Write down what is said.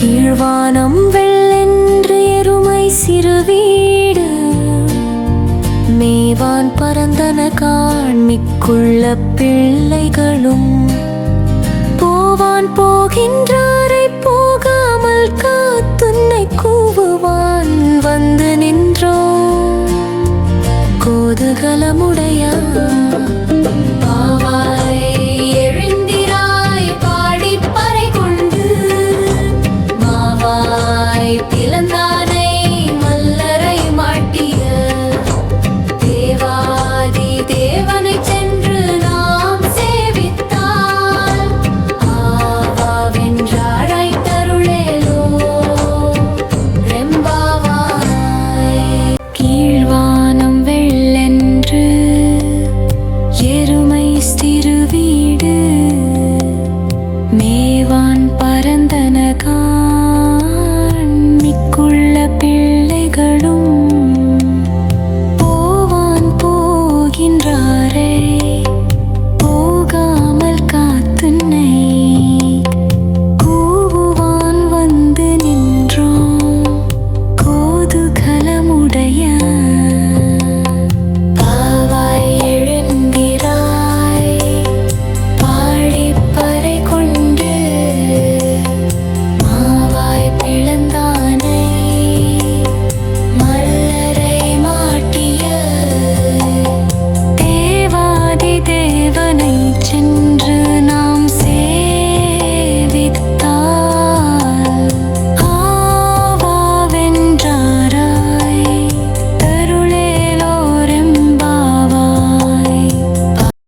கீழ்வானம் வெள்ளென்று எருமை சிறுவீடு மேவான் பரந்தன காண்மிக்குள்ள பிள்ளைகளும். போவான் போகின்றாரை போகாமல் காத்துன்னை கூவுவான் வந்து நின்றோ. கோதுகலமுடையா? பாவாய் மேவான் பரந்தனகான் மிக்குள்ள பிள்ளைகளும் போவான் போகின்றாரே.